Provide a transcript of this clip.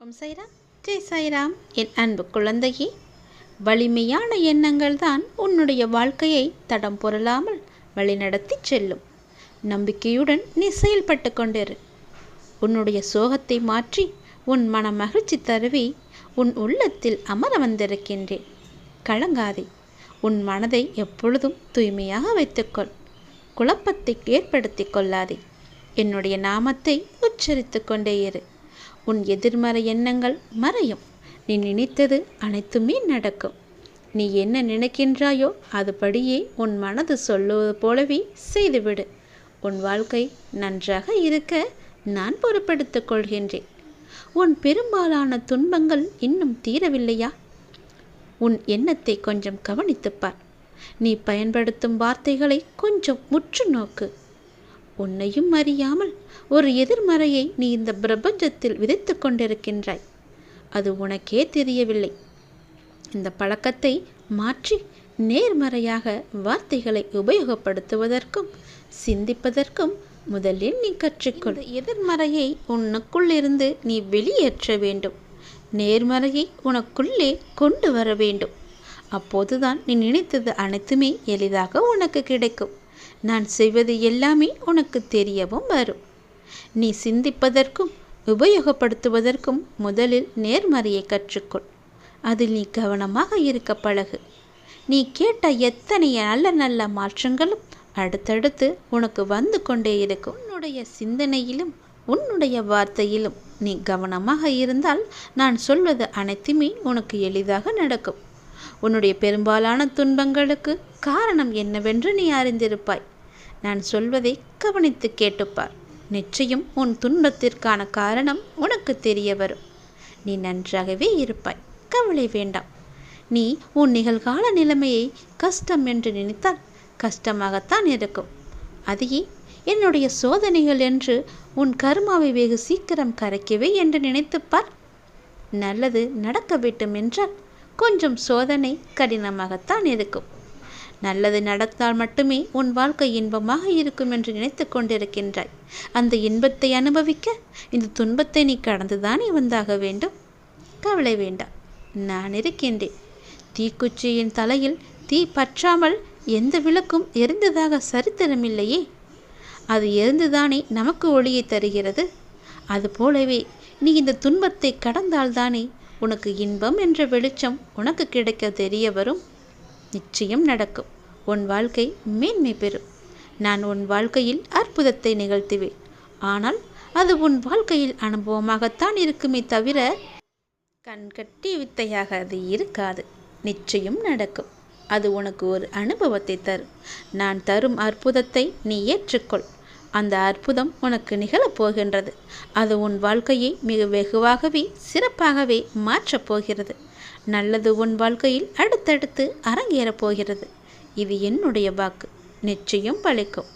ஓம் சாய்ராம் ஜெய் சாய்ராம் என் அன்பு குழந்தையே வலிமையான எண்ணங்கள் தான் உன்னுடைய வாழ்க்கையை தடம் பொருளாமல் வழிநடத்தி செல்லும். நம்பிக்கையுடன் நீ செயல்பட்டு கொண்டிரு. உன்னுடைய சோகத்தை மாற்றி உன் மன மகிழ்ச்சி தருவி உன் உள்ளத்தில் அமர வந்திருக்கின்றேன். கலங்காதே உன் மனதை எப்பொழுதும் தூய்மையாக வைத்துக்கொள். குழப்பத்தை ஏற்படுத்தி கொள்ளாதே. என்னுடைய நாமத்தை உச்சரித்து கொண்டே இரு. உன் எதிர்மறை எண்ணங்கள் மறையும். நீ நினைத்தது அனைத்துமே நடக்கும். நீ என்ன நினைக்கின்றாயோ அதுபடியே உன் மனது சொல்லுவது போலவே செய்துவிடு. உன் வாழ்க்கை நன்றாக இருக்க நான் பொறுப்பெடுத்துக் கொள்கின்றேன். உன் பெரும்பாலான துன்பங்கள் இன்னும் தீரவில்லையா? உன் எண்ணத்தை கொஞ்சம் கவனித்துப்பார் நீ பயன்படுத்தும் வார்த்தைகளை கொஞ்சம் முற்று நோக்கு உன்னையும் அறியாமல் ஒரு எதிர்மறையை நீ இந்த பிரபஞ்சத்தில் விதைத்து கொண்டிருக்கின்றாய். அது உனக்கே தெரியவில்லை. இந்த பழக்கத்தை மாற்றி நேர்மறையாக வார்த்தைகளை உபயோகப்படுத்துவதற்கும் சிந்திப்பதற்கும் முதலில் நீ கற்றுக்கொள். எதிர்மறையை உனக்குள்ளிருந்து நீ வெளியேற்ற வேண்டும். நேர்மறையை உனக்குள்ளே கொண்டு வர வேண்டும். அப்போதுதான் நீ நினைத்தது அனைத்துமே எளிதாக உனக்கு கிடைக்கும். நான் செய்வது எல்லாமே உனக்கு தெரியவும் வரும். நீ சிந்திப்பதற்கும் உபயோகப்படுத்துவதற்கும் முதலில் நேர்மறையை கற்றுக்கொள். அதில் நீ கவனமாக இருக்க பழகு. நீ கேட்ட எத்தனை நல்ல நல்ல மாற்றங்களும் அடுத்தடுத்து உனக்கு வந்து கொண்டே இருக்கும். உன்னுடைய சிந்தனையிலும் உன்னுடைய வார்த்தையிலும் நீ கவனமாக இருந்தால் நான் சொல்வது அனைத்துமே உனக்கு எளிதாக நடக்கும். உன்னுடைய பெரும்பாலான துன்பங்களுக்கு காரணம் என்னவென்று நீ அறிந்திருப்பாய். நான் சொல்வதை கவனித்து கேட்டுப்பார். நிச்சயம் உன் துன்பத்திற்கான காரணம் உனக்கு தெரிய வரும். நீ நன்றாகவே இருப்பாய். கவலை வேண்டாம். நீ உன் நிகழ்கால நிலைமையை கஷ்டம் என்று நினைத்தால் கஷ்டமாகத்தான் இருக்கும். அதையே என்னுடைய சோதனைகள் என்று உன் கர்மாவை வெகு சீக்கிரம் கரைக்கவே என்று நினைத்துப்பார். நல்லது நடக்க வேண்டும் என்றால் கொஞ்சம் சோதனை கடினமாகத்தான் இருக்கும். நல்லது நடந்தால் மட்டுமே உன் வாழ்க்கை இன்பமாக இருக்கும் என்று நினைத்து கொண்டிருக்கின்றாய். அந்த இன்பத்தை அனுபவிக்க இந்த துன்பத்தை நீ கடந்துதானே வந்தாக வேண்டும்? கவலை வேண்டாம். நான் இருக்கின்றேன். தீக்குச்சியின் தலையில் தீ பற்றாமல் எந்த விளக்கும் எரிந்ததாக சரித்திரமில்லையே. அது எரிந்துதானே நமக்கு ஒளியை தருகிறது? அது போலவே நீ இந்த துன்பத்தை கடந்தால்தானே உனக்கு இன்பம் என்ற வெளிச்சம் உனக்கு கிடைக்க தெரிய வரும் நிச்சயம் நடக்கும். உன் வாழ்க்கை மேன்மை பெறும். நான் உன் வாழ்க்கையில் அற்புதத்தை நிகழ்த்துவேன். ஆனால் அது உன் வாழ்க்கையில் அனுபவமாகத்தான் இருக்குமே தவிர கண்கட்டி வித்தையாக அது இருக்காது. நிச்சயம் நடக்கும். அது உனக்கு ஒரு அனுபவத்தை தரும். நான் தரும் அற்புதத்தை நீ ஏற்றுக்கொள். அந்த அற்புதம் உனக்கு நிகழப் போகின்றது. அது உன் வாழ்க்கையை மிக வெகுவாகவே சிறப்பாகவே மாற்றப் போகிறது. நல்லது உன் வாழ்க்கையில் அடுத்தடுத்து அரங்கேறப் போகிறது. இது என்னுடைய வாக்கு. நிச்சயம் பழிக்கும்.